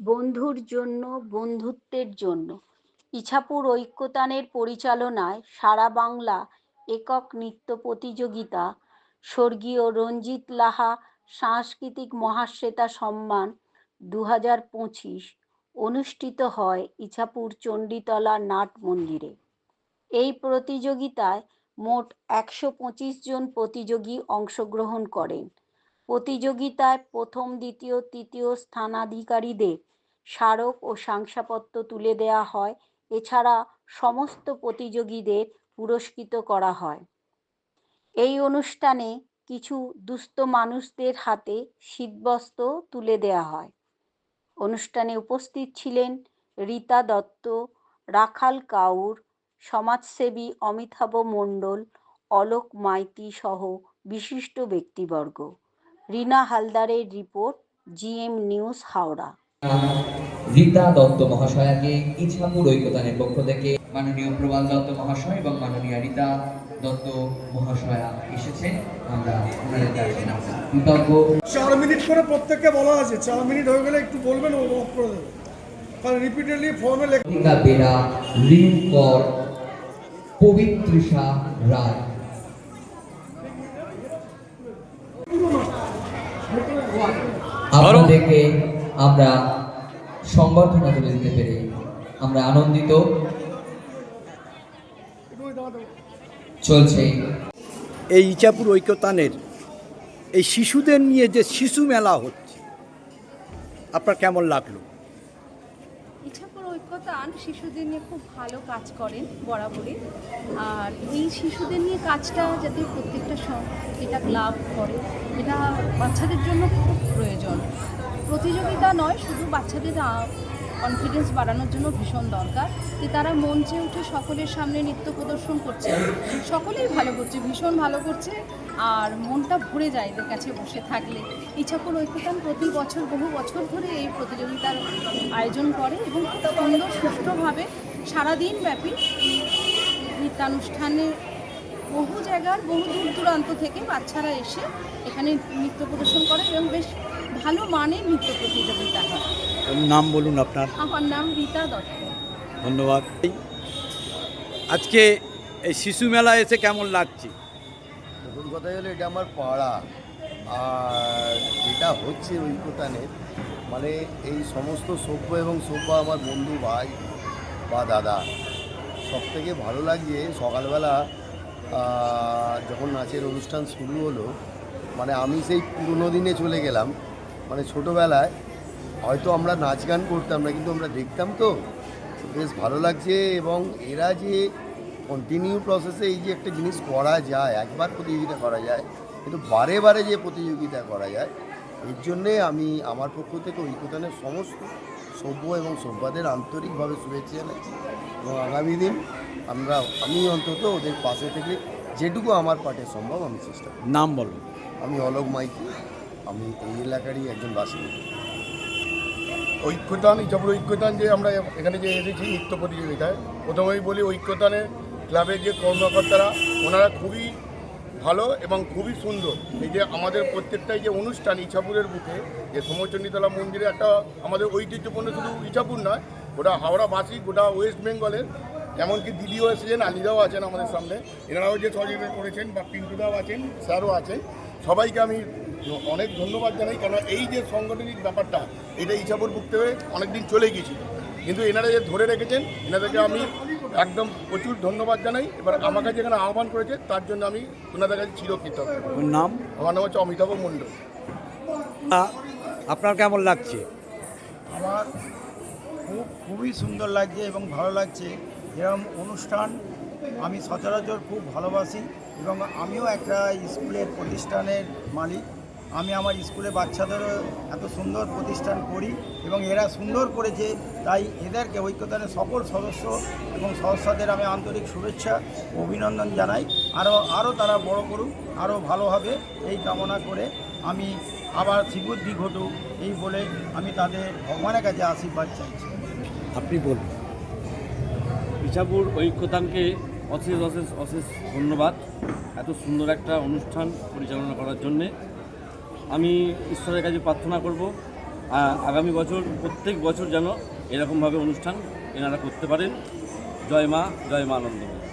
বন্ধুর জন্য, বন্ধুত্বের জন্য। ইছাপুর ঐক্যতানের পরিচালনায় সারা বাংলা একক নৃত্য প্রতিযোগিতা, স্বর্গীয় রঞ্জিত লাহা সাংস্কৃতিক মহাশ্বেতা সম্মান দু হাজার পঁচিশ অনুষ্ঠিত হয় ইছাপুর চণ্ডীতলা নাট মন্দিরে। এই প্রতিযোগিতায় মোট একশো পঁচিশ জন প্রতিযোগী অংশগ্রহণ করেন। প্রতিযোগিতায় প্রথম, দ্বিতীয়, তৃতীয় স্থানাধিকারীদের স্মারক ও শংসাপত্র তুলে দেওয়া হয়। এছাড়া সমস্ত প্রতিযোগীদের পুরস্কৃত করা হয়। এই অনুষ্ঠানে কিছু দুস্থ মানুষদের হাতে শীতবস্ত্র তুলে দেওয়া হয়। অনুষ্ঠানে উপস্থিত ছিলেন রীতা দত্ত, রাখাল কাউর, সমাজসেবী অমিতাভ মণ্ডল, অলোক মাইতি সহ বিশিষ্ট ব্যক্তিবর্গ। রিনা হালদারের report GM news Howrah. Rita Dutta মহাশয়াকে Ichhapur ঐক্যতানের পক্ষ থেকে মাননীয় প্রবাল দত্ত মহাশয় এবং মাননীয় রীতা দত্ত মহাশয়া এসেছেন। আমরা ওনাদের কাছে কৃতজ্ঞ। চার মিনিট করে প্রত্যেককে বলা আছে। চার মিনিট হয়ে গেলে একটু বলবেন ও অফ করে দেবে। কারণ রিপিটেডলি ফর্মে লেখা টিকা বেরা রিম কর পবিত্রিষা রায়। আপনাদেরকে আমরা সংবর্ধনা তুলে দিতে পেরে আমরা আনন্দিত। চলছে। এই ইচাপুর ঐক্যতানের এই শিশুদের নিয়ে যে শিশু মেলা হচ্ছে আপনার কেমন লাগল? ঐক্যতান শিশুদের নিয়ে খুব ভালো কাজ করেন বরাবরই। আর এই শিশুদের নিয়ে কাজটা যাতে প্রত্যেকটা এটা ক্লাব করে, এটা বাচ্চাদের জন্য খুব প্রয়োজন। প্রতিযোগিতা নয়, শুধু বাচ্চাদের কনফিডেন্স বাড়ানোর জন্য ভীষণ দরকার। যে তারা মঞ্চে উঠে সকলের সামনে নৃত্য প্রদর্শন করছে। সকলেই ভালো করছে, ভীষণ ভালো করছে। আর মনটা ভরে যায় এদের কাছে বসে থাকলে। ইচ্ছাপুর ঐক্যতান প্রতি বছর, বহু বছর ধরে এই প্রতিযোগিতার আয়োজন করে এবং সুন্দর, সুষ্ঠুভাবে সারাদিন ব্যাপী নৃত্যানুষ্ঠানে বহু জায়গার, বহু দূর দূরান্ত থেকে বাচ্চারা এসে এখানে নৃত্য প্রদর্শন করে এবং বেশ ভালো মানের নৃত্য প্রতিযোগিতা হয়। নাম বলুন আপনার। আমার নাম রীতা দত্ত। ধন্যবাদ। আজকে এই শিশু মেলা এসে কেমন লাগছে? প্রথম কথা হলো এটা আমার পাড়া। আর যেটা হচ্ছে ঐক্যতানের মানে এই সমস্ত সভ্য এবং সভ্য আমার বন্ধু ভাই বা দাদা সব থেকে ভালো লাগছে সকালবেলা যখন নাচের অনুষ্ঠান শুরু হলো মানে আমি সেই পুরনো দিনে চলে গেলাম। মানে ছোটোবেলায় হয়তো আমরা নাচ গান করতাম না কিন্তু আমরা দেখতাম তো। বেশ ভালো লাগছে এবং এরা যে কন্টিনিউ প্রসেসে এই যে একটা জিনিস করা যায় একবার প্রতিযোগিতা করা যায় কিন্তু বারে বারে যে প্রতিযোগিতা করা যায় এর জন্যে আমি আমার পক্ষ থেকে ঐক্যতানের সমস্ত সভ্য এবং সভ্যদের আন্তরিকভাবে শুভেচ্ছা জানাচ্ছি এবং আগামী দিন আমরা আমি অন্তত ওদের পাশে থেকে যেটুকু আমার পাঠে সম্ভব আমি চেষ্টা করব। নাম বলুন আমি অলোক মাইতি। আমি এই এলাকারই একজন বাসিন্দা। ঐক্যতান ইচ্ছাপুর ঐক্যতান যে আমরা এখানে যে এসেছি, নৃত্য প্রতিযোগিতায়, প্রথমেই বলি ঐক্যতানের ক্লাবের যে কর্মকর্তারা, ওনারা খুবই ভালো এবং খুবই সুন্দর। এই যে আমাদের প্রত্যেকটাই যে অনুষ্ঠান ইছাপুরের বুকে, যে সমচণ্ডীতলা মন্দিরে একটা আমাদের ঐতিহ্যপূর্ণ শুধু ইছাপুর নয়, গোটা হাওড়াবাসী, গোটা ওয়েস্ট বেঙ্গলের, এমনকি দিদিও এসেছেন, আলিদাও আছেন আমাদের সামনে। এনারাও যে সহযোগিতা করেছেন, বা পিন্টুদাও আছেন, স্যারও আছেন, সবাইকে আমি অনেক ধন্যবাদ জানাই কারণ এই যে সাংগঠনিক ব্যাপারটা এটা ইচ্ছাপুর বুক থেকে অনেকদিন চলে গিয়েছিল। কিন্তু এনারা যে ধরে রেখেছেন এনাদেরকে আমি একদম প্রচুর ধন্যবাদ জানাই। এবার আমাকে যেখানে আহ্বান করেছে তার জন্য আমি ওনাদের কাছে চিরকৃতজ্ঞ। ওর নাম? আমার নাম হচ্ছে অমিতাভ মণ্ডল। আপনার কেমন লাগছে? আমার খুব খুবই সুন্দর লাগছে এবং ভালো লাগছে। এরকম অনুষ্ঠান আমি সচরাচর খুব ভালোবাসি এবং আমিও একটা স্কুলের প্রতিষ্ঠানের মালিক। আমি আমার স্কুলে বাচ্চাদেরও এত সুন্দর প্রতিষ্ঠান করি এবং এরা সুন্দর করেছে তাই এদেরকে ঐক্যতানের সকল সদস্য এবং সদস্যদের আমি আন্তরিক শুভেচ্ছা ও অভিনন্দন জানাই। আরও আরও তারা বড় করুক আরও ভালো হবে এই কামনা করে আমি আবার শ্রীবুদ্ধি ঘটুক এই বলে আমি তাদের ভগবানের কাছে আশীর্বাদ চাইছি। আপনি বলুন। ইছাপুর ঐক্যতানকে অশেষ অশেষ অশেষ ধন্যবাদ। এত সুন্দর একটা অনুষ্ঠান পরিচালনা করার জন্যে। আমি ঈশ্বরের কাছে প্রার্থনা করব আগামী বছর, প্রত্যেক বছর যেন এরকমভাবে অনুষ্ঠান এনারা করতে পারেন। জয় মা জয় মা আনন্দময়ী